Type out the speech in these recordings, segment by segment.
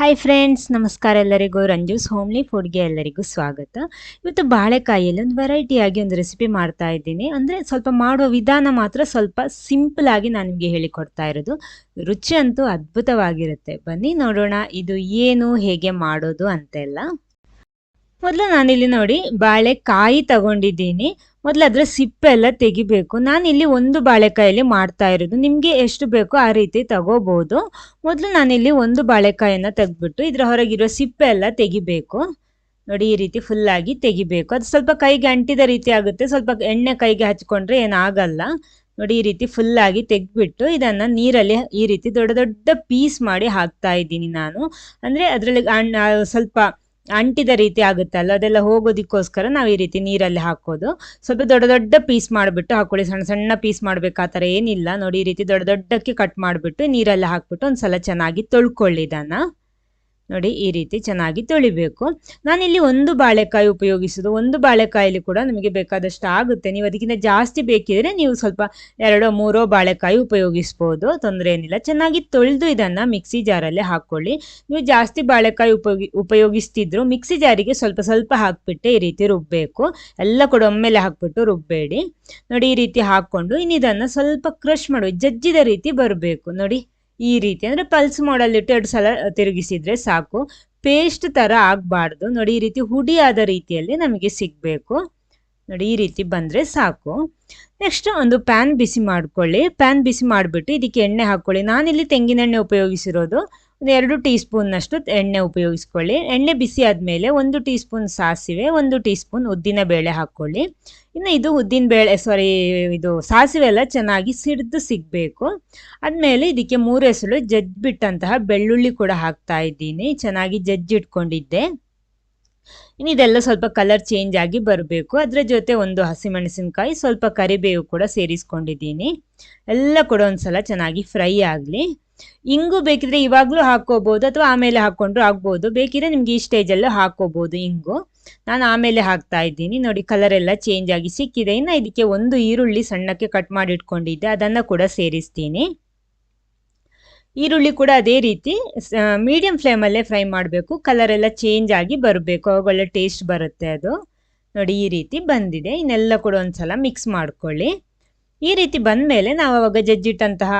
Hi friends ನಮಸ್ಕಾರ ಎಲ್ಲರಿಗೂ. ರಂಜೂಸ್ homely ಫುಡ್ಗೆ ಎಲ್ಲರಿಗೂ ಸ್ವಾಗತ. ಇವತ್ತು ಬಾಳೆಕಾಯಿಯಲ್ಲಿ ಒಂದು ವೆರೈಟಿಯಾಗಿ ಒಂದು ರೆಸಿಪಿ ಮಾಡ್ತಾ ಇದ್ದೀನಿ. ಅಂದರೆ ಸ್ವಲ್ಪ ಮಾಡುವ ವಿಧಾನ ಮಾತ್ರ ಸ್ವಲ್ಪ ಸಿಂಪಲ್ ಆಗಿ ನಾನು ನಿಮಗೆ ಹೇಳಿಕೊಡ್ತಾ ಇರೋದು. ರುಚಿ ಅಂತೂ ಅದ್ಭುತವಾಗಿರುತ್ತೆ. ಬನ್ನಿ ನೋಡೋಣ, ಇದು ಏನು, ಹೇಗೆ ಮಾಡೋದು ಅಂತೆಲ್ಲ. ಮೊದಲು ನಾನಿಲ್ಲಿ ನೋಡಿ ಬಾಳೆಕಾಯಿ ತಗೊಂಡಿದ್ದೀನಿ. ಮೊದಲು ಅದರ ಸಿಪ್ಪೆ ಎಲ್ಲ ತೆಗಿಬೇಕು. ನಾನಿಲ್ಲಿ ಒಂದು ಬಾಳೆಕಾಯಲ್ಲಿ ಮಾಡ್ತಾ ಇರೋದು. ನಿಮಗೆ ಎಷ್ಟು ಬೇಕೋ ಆ ರೀತಿ ತಗೋಬಹುದು ಮೊದಲು ನಾನಿಲ್ಲಿ ಒಂದು ಬಾಳೆಕಾಯನ್ನು ತೆಗೆದ್ಬಿಟ್ಟು ಇದರ ಹೊರಗಿರೋ ಸಿಪ್ಪೆ ಎಲ್ಲ ತೆಗಿಬೇಕು. ನೋಡಿ ಈ ರೀತಿ ಫುಲ್ ಆಗಿ ತೆಗಿಬೇಕು. ಅದು ಸ್ವಲ್ಪ ಕೈಗೆ ಅಂಟಿದ ರೀತಿ ಆಗುತ್ತೆ. ಸ್ವಲ್ಪ ಎಣ್ಣೆ ಕೈಗೆ ಹಚ್ಕೊಂಡ್ರೆ ಏನಾಗಲ್ಲ. ನೋಡಿ ಈ ರೀತಿ ಫುಲ್ ಆಗಿ ಇದನ್ನು ಇದನ್ನ ನೀರಲ್ಲಿ ಈ ರೀತಿ ದೊಡ್ಡ ದೊಡ್ಡ ಪೀಸ್ ಮಾಡಿ ಹಾಕ್ತಾ ಇದ್ದೀನಿ ನಾನು. ಅಂದ್ರೆ ಅದರಲ್ಲಿ ಸ್ವಲ್ಪ ಅಂಟಿದ ರೀತಿ ಆಗುತ್ತಲ್ಲ ಅದೆಲ್ಲ ಹೋಗೋದಕ್ಕೋಸ್ಕರ ನಾವು ಈ ರೀತಿ ನೀರಲ್ಲಿ ಹಾಕೋದು. ಸ್ವಲ್ಪ ದೊಡ್ಡ ದೊಡ್ಡ ಪೀಸ್ ಮಾಡಿಬಿಟ್ಟು ಹಾಕೊಳ್ಳಿ ಸಣ್ಣ ಸಣ್ಣ ಪೀಸ್ ಮಾಡ್ಬೇಕಾ ಥರ ಏನಿಲ್ಲ. ನೋಡಿ ಈ ರೀತಿ ದೊಡ್ಡ ದೊಡ್ಡಕ್ಕೆ ಕಟ್ ಮಾಡಿಬಿಟ್ಟು ನೀರಲ್ಲಿ ಹಾಕ್ಬಿಟ್ಟು ಒಂದ್ಸಲ ಚೆನ್ನಾಗಿ ತೊಳ್ಕೊಳ್ಳಿ ಇದನ್ನು. ನೋಡಿ ಈ ರೀತಿ ಚೆನ್ನಾಗಿ ತೊಳಿಬೇಕು. ನಾನಿಲ್ಲಿ ಒಂದು ಬಾಳೆಕಾಯಿ ಉಪಯೋಗಿಸೋದು. ಒಂದು ಬಾಳೆಕಾಯಲ್ಲಿ ಕೂಡ ನಿಮಗೆ ಬೇಕಾದಷ್ಟು ಆಗುತ್ತೆ. ನೀವು ಅದಕ್ಕಿಂತ ಜಾಸ್ತಿ ಬೇಕಿದ್ರೆ ನೀವು ಸ್ವಲ್ಪ ಎರಡೋ ಮೂರೋ ಬಾಳೆಕಾಯಿ ಉಪಯೋಗಿಸ್ಬೋದು. ತೊಂದರೆ ಏನಿಲ್ಲ. ಚೆನ್ನಾಗಿ ತೊಳೆದು ಇದನ್ನು ಮಿಕ್ಸಿ ಜಾರಲ್ಲೇ ಹಾಕ್ಕೊಳ್ಳಿ. ನೀವು ಜಾಸ್ತಿ ಬಾಳೆಕಾಯಿ ಉಪಯೋಗಿ, ಉಪಯೋಗಿಸ್ತಿದ್ರು ಮಿಕ್ಸಿ ಜಾರಿಗೆ ಸ್ವಲ್ಪ ಸ್ವಲ್ಪ ಹಾಕ್ಬಿಟ್ಟು ಈ ರೀತಿ ರುಬ್ಬಬೇಕು ಎಲ್ಲ ಕೂಡ ಒಮ್ಮೆಲೆ ಹಾಕ್ಬಿಟ್ಟು ರುಬ್ಬೇಡಿ. ನೋಡಿ ಈ ರೀತಿ ಹಾಕ್ಕೊಂಡು ಇನ್ನು ಇದನ್ನು ಸ್ವಲ್ಪ ಕ್ರಷ್ ಮಾಡುವ, ಜಜ್ಜಿದ ರೀತಿ ಬರಬೇಕು. ನೋಡಿ. ಈ ರೀತಿ ಅಂದರೆ ಪಲ್ಸ್ ಮಾಡಲ್ಲಿಟ್ಟು ಎರಡು ಸಲ ತಿರುಗಿಸಿದ್ರೆ ಸಾಕು. ಪೇಸ್ಟ್ ಥರ ಆಗಬಾರ್ದು. ನೋಡಿ, ಈ ರೀತಿ ಹುಡಿಯಾದ ರೀತಿಯಲ್ಲಿ ನಮಗೆ ಸಿಗಬೇಕು. ನೋಡಿ, ಈ ರೀತಿ ಬಂದರೆ ಸಾಕು. ನೆಕ್ಸ್ಟ್ ಒಂದು ಪ್ಯಾನ್ ಬಿಸಿ ಮಾಡ್ಕೊಳ್ಳಿ. ಪ್ಯಾನ್ ಬಿಸಿ ಮಾಡಿಬಿಟ್ಟು ಇದಕ್ಕೆ ಎಣ್ಣೆ ಹಾಕ್ಕೊಳ್ಳಿ. ನಾನಿಲ್ಲಿ ತೆಂಗಿನೆಣ್ಣೆ ಉಪಯೋಗಿಸಿರೋದು. ಒಂದು ಎರಡು ಟೀ ಸ್ಪೂನ್ನಷ್ಟು ಎಣ್ಣೆ ಉಪಯೋಗಿಸ್ಕೊಳ್ಳಿ. ಎಣ್ಣೆ ಬಿಸಿ ಆದಮೇಲೆ ಒಂದು ಟೀ ಸ್ಪೂನ್ ಸಾಸಿವೆ, ಒಂದು ಟೀ ಸ್ಪೂನ್ ಉದ್ದಿನ ಬೇಳೆ ಹಾಕ್ಕೊಳ್ಳಿ. ಇನ್ನು ಇದು ಉದ್ದಿನ ಬೇಳೆ ಸಾರಿ ಇದು ಸಾಸಿವೆ ಎಲ್ಲ ಚೆನ್ನಾಗಿ ಸಿಡ್ದು ಸಿಗಬೇಕು. ಆದಮೇಲೆ ಇದಕ್ಕೆ ಮೂರು ಹೆಸರು ಜಜ್ಜಿಬಿಟ್ಟಂತಹ ಬೆಳ್ಳುಳ್ಳಿ ಕೂಡ ಹಾಕ್ತಾ ಇದ್ದೀನಿ. ಚೆನ್ನಾಗಿ ಜಜ್ಜಿಟ್ಕೊಂಡಿದ್ದೆ. ಇನ್ನು ಇದೆಲ್ಲ ಸ್ವಲ್ಪ ಕಲರ್ ಚೇಂಜ್ ಆಗಿ ಬರಬೇಕು. ಅದರ ಜೊತೆ ಒಂದು ಹಸಿಮೆಣಸಿನ್ಕಾಯಿ, ಸ್ವಲ್ಪ ಕರಿಬೇವು ಕೂಡ ಸೇರಿಸ್ಕೊಂಡಿದ್ದೀನಿ. ಎಲ್ಲ ಕೂಡ ಒಂದ್ಸಲ ಚೆನ್ನಾಗಿ ಫ್ರೈ ಆಗಲಿ. ಇಂಗು ಬೇಕಿದ್ರೆ ಇವಾಗಲೂ ಹಾಕೋಬಹುದು ಅಥವಾ ಆಮೇಲೆ ಹಾಕೊಂಡ್ರು ಆಗ್ಬೋದು. ಬೇಕಿದ್ರೆ ನಿಮ್ಗೆ ಈ ಸ್ಟೇಜಲ್ಲೂ ಹಾಕೋಬಹುದು ಇಂಗು. ನಾನು ಆಮೇಲೆ ಹಾಕ್ತಾ ಇದ್ದೀನಿ. ನೋಡಿ ಕಲರ್ ಎಲ್ಲ ಚೇಂಜ್ ಆಗಿ ಸಿಕ್ಕಿದೆ. ಇನ್ನು ಇದಕ್ಕೆ ಒಂದು ಈರುಳ್ಳಿ ಸಣ್ಣಕ್ಕೆ ಕಟ್ ಮಾಡಿ ಇಟ್ಕೊಂಡಿದ್ದೆ ಅದನ್ನು ಕೂಡ ಸೇರಿಸ್ತೀನಿ. ಈರುಳ್ಳಿ ಕೂಡ ಅದೇ ರೀತಿ ಮೀಡಿಯಂ ಫ್ಲೇಮಲ್ಲೇ ಫ್ರೈ ಮಾಡಬೇಕು. ಕಲರ್ ಎಲ್ಲ ಚೇಂಜ್ ಆಗಿ ಬರಬೇಕು. ಅವಾಗ ಒಳ್ಳೆ ಟೇಸ್ಟ್ ಬರುತ್ತೆ ಅದು. ನೋಡಿ, ಈ ರೀತಿ ಬಂದಿದೆ. ಇನ್ನೆಲ್ಲ ಕೂಡ ಒಂದ್ಸಲ ಮಿಕ್ಸ್ ಮಾಡ್ಕೊಳ್ಳಿ. ಈ ರೀತಿ ಬಂದ ಮೇಲೆ ನಾವು ಅವಾಗ ಜಜ್ಜಿಟ್ಟಂತಹ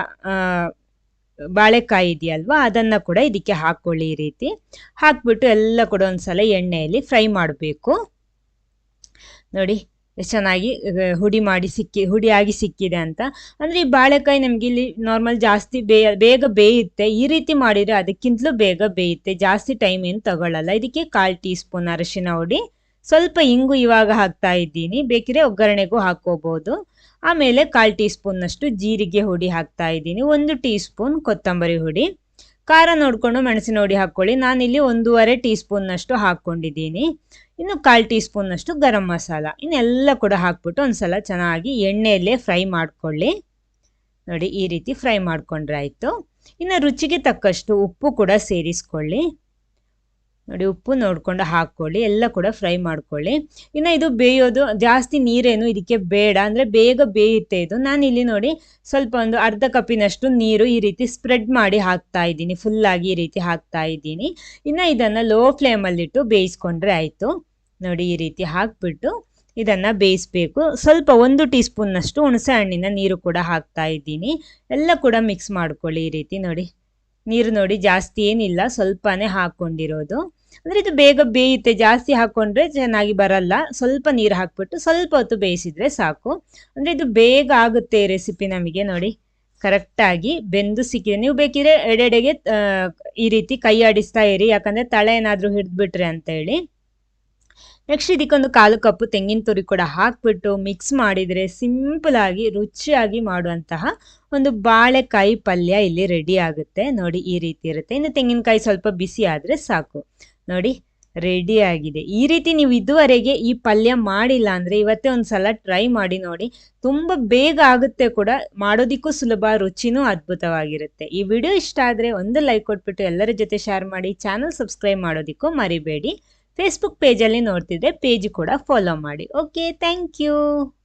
ಬಾಳೆಕಾಯಿ ಇದೆಯಲ್ವಾ, ಅದನ್ನು ಕೂಡ ಇದಕ್ಕೆ ಹಾಕ್ಕೊಳ್ಳಿ ಈ ರೀತಿ. ಹಾಕ್ಬಿಟ್ಟು ಎಲ್ಲ ಕೂಡ ಒಂದ್ಸಲ ಎಣ್ಣೆಯಲ್ಲಿ ಫ್ರೈ ಮಾಡಬೇಕು. ನೋಡಿ ಚೆನ್ನಾಗಿ ಹುಡಿ ಮಾಡಿ ಸಿಕ್ಕಿ, ಹುಡಿಯಾಗಿ ಸಿಕ್ಕಿದೆ ಅಂತ. ಅಂದರೆ ಈ ಬಾಳೆಕಾಯಿ ನಮಗೆ ಇಲ್ಲಿ ನಾರ್ಮಲ್ ಜಾಸ್ತಿ ಬೇಯ, ಬೇಗ ಬೇಯುತ್ತೆ. ಈ ರೀತಿ ಮಾಡಿದರೆ ಅದಕ್ಕಿಂತಲೂ ಬೇಗ ಬೇಯುತ್ತೆ. ಜಾಸ್ತಿ ಟೈಮ್ ಏನು ತಗೊಳ್ಳಲ್ಲ ಇದಕ್ಕೆ ಕಾಲು ಟೀ ಸ್ಪೂನ್ ಅರಶಿನ ಹುಡಿ. ಸ್ವಲ್ಪ ಇಂಗು ಇವಾಗ ಹಾಕ್ತಾ ಇದ್ದೀನಿ. ಬೇಕಿದ್ರೆ ಒಗ್ಗರಣೆಗೂ ಹಾಕೋಬಹುದು ಆಮೇಲೆ ಕಾಲು ಟೀ ಸ್ಪೂನ್ನಷ್ಟು ಜೀರಿಗೆ ಹುಡಿ ಹಾಕ್ತಾ ಇದ್ದೀನಿ. ಒಂದು ಟೀ ಸ್ಪೂನ್ ಕೊತ್ತಂಬರಿ ಹುಡಿ. ಖಾರ ನೋಡಿಕೊಂಡು ಮೆಣಸಿನ ಹುಡಿ ಹಾಕ್ಕೊಳ್ಳಿ. ನಾನಿಲ್ಲಿ ಒಂದೂವರೆ ಟೀ ಸ್ಪೂನ್ನಷ್ಟು ಹಾಕ್ಕೊಂಡಿದ್ದೀನಿ. ಇನ್ನು ಕಾಲು ಟೀ ಸ್ಪೂನ್ನಷ್ಟು ಗರಂ ಮಸಾಲ. ಇನ್ನೆಲ್ಲ ಕೂಡ ಹಾಕ್ಬಿಟ್ಟು ಒಂದ್ಸಲ ಚೆನ್ನಾಗಿ ಎಣ್ಣೆಯಲ್ಲೇ ಫ್ರೈ ಮಾಡ್ಕೊಳ್ಳಿ. ನೋಡಿ, ಈ ರೀತಿ ಫ್ರೈ ಮಾಡ್ಕೊಂಡ್ರೆ ಆಯಿತು. ಇನ್ನು ರುಚಿಗೆ ತಕ್ಕಷ್ಟು ಉಪ್ಪು ಕೂಡ ಸೇರಿಸ್ಕೊಳ್ಳಿ. ನೋಡಿ, ಉಪ್ಪು ನೋಡಿಕೊಂಡು ಹಾಕ್ಕೊಳ್ಳಿ. ಎಲ್ಲ ಕೂಡ ಫ್ರೈ ಮಾಡ್ಕೊಳ್ಳಿ. ಇನ್ನು ಇದು ಬೇಯೋದು, ಜಾಸ್ತಿ ನೀರೇನು ಇದಕ್ಕೆ ಬೇಡ. ಅಂದರೆ ಬೇಗ ಬೇಯುತ್ತೆ ಇದು. ನಾನು ಇಲ್ಲಿ ನೋಡಿ ಸ್ವಲ್ಪ ಒಂದು ಅರ್ಧ ಕಪ್ಪಿನಷ್ಟು ನೀರು ಈ ರೀತಿ ಸ್ಪ್ರೆಡ್ ಮಾಡಿ ಹಾಕ್ತಾ ಇದ್ದೀನಿ. ಫುಲ್ಲಾಗಿ ಈ ರೀತಿ ಹಾಕ್ತಾ ಇದ್ದೀನಿ. ಇನ್ನು ಇದನ್ನು ಲೋ ಫ್ಲೇಮಲ್ಲಿಟ್ಟು ಬೇಯಿಸ್ಕೊಂಡ್ರೆ ಆಯಿತು. ನೋಡಿ ಈ ರೀತಿ ಹಾಕ್ಬಿಟ್ಟು ಇದನ್ನು ಬೇಯಿಸ್ಬೇಕು. ಸ್ವಲ್ಪ ಒಂದು ಟೀ ಸ್ಪೂನ್ನಷ್ಟು ಹುಣಸೆ ಹಣ್ಣಿನ ನೀರು ಕೂಡ ಹಾಕ್ತಾ ಇದ್ದೀನಿ. ಎಲ್ಲ ಕೂಡ ಮಿಕ್ಸ್ ಮಾಡ್ಕೊಳ್ಳಿ ಈ ರೀತಿ ನೋಡಿ. ನೀರು ನೋಡಿ ಜಾಸ್ತಿ ಏನಿಲ್ಲ, ಸ್ವಲ್ಪನೇ ಹಾಕ್ಕೊಂಡಿರೋದು. ಅಂದರೆ ಇದು ಬೇಗ ಬೇಯುತ್ತೆ. ಜಾಸ್ತಿ ಹಾಕ್ಕೊಂಡ್ರೆ ಚೆನ್ನಾಗಿ ಬರಲ್ಲ. ಸ್ವಲ್ಪ ನೀರು ಹಾಕ್ಬಿಟ್ಟು ಸ್ವಲ್ಪ ಹೊತ್ತು ಬೇಯಿಸಿದ್ರೆ ಸಾಕು. ಅಂದರೆ ಇದು ಬೇಗ ಆಗುತ್ತೆ ರೆಸಿಪಿ ನಮಗೆ ನೋಡಿ. ಕರೆಕ್ಟಾಗಿ ಬೆಂದು ಸಿಕ್ಕಿದೆ. ನೀವು ಬೇಕಿದ್ರೆ ಎಡೆಡೆಗೆ ಈ ರೀತಿ ಕೈ ಆಡಿಸ್ತಾ ಇರಿ. ಯಾಕಂದರೆ ತಳೆ ಏನಾದರೂ ಹಿಡಿದ್ಬಿಟ್ರೆ ಅಂತೇಳಿ. ನೆಕ್ಸ್ಟ್ ಇದಕ್ಕೊಂದು ಕಾಲು ಕಪ್ಪು ತೆಂಗಿನ ತುರಿ ಕೂಡ ಹಾಕ್ಬಿಟ್ಟು ಮಿಕ್ಸ್ ಮಾಡಿದರೆ ಸಿಂಪಲ್ ಆಗಿ, ರುಚಿಯಾಗಿ ಮಾಡುವಂತಹ ಒಂದು ಬಾಳೆಕಾಯಿ ಪಲ್ಯ ಇಲ್ಲಿ ರೆಡಿ ಆಗುತ್ತೆ. ನೋಡಿ ಈ ರೀತಿ ಇರುತ್ತೆ. ಇನ್ನು ತೆಂಗಿನಕಾಯಿ ಸ್ವಲ್ಪ ಬಿಸಿ ಆದರೆ ಸಾಕು. ನೋಡಿ ರೆಡಿ ಆಗಿದೆ. ಈ ರೀತಿ ನೀವು ಇದುವರೆಗೆ ಈ ಪಲ್ಯ ಮಾಡಿಲ್ಲ ಅಂದರೆ ಇವತ್ತೇ ಒಂದು ಸಲ ಟ್ರೈ ಮಾಡಿ ನೋಡಿ. ತುಂಬ ಬೇಗ ಆಗುತ್ತೆ ಕೂಡ. ಮಾಡೋದಿಕ್ಕೂ ಸುಲಭ, ರುಚಿನೂ ಅದ್ಭುತವಾಗಿರುತ್ತೆ. ಈ ವಿಡಿಯೋ ಇಷ್ಟ ಆದರೆ ಒಂದು ಲೈಕ್ ಕೊಟ್ಬಿಟ್ಟು ಎಲ್ಲರ ಜೊತೆ ಶೇರ್ ಮಾಡಿ. ಚಾನಲ್ ಸಬ್ಸ್ಕ್ರೈಬ್ ಮಾಡೋದಿಕ್ಕೂ ಮರಿಬೇಡಿ. ಫೇಸ್ಬುಕ್ ಪೇಜಲ್ಲಿ ನೋಡ್ತಿದ್ರೆ ಪೇಜ್ ಕೂಡ ಫಾಲೋ ಮಾಡಿ. Okay thank you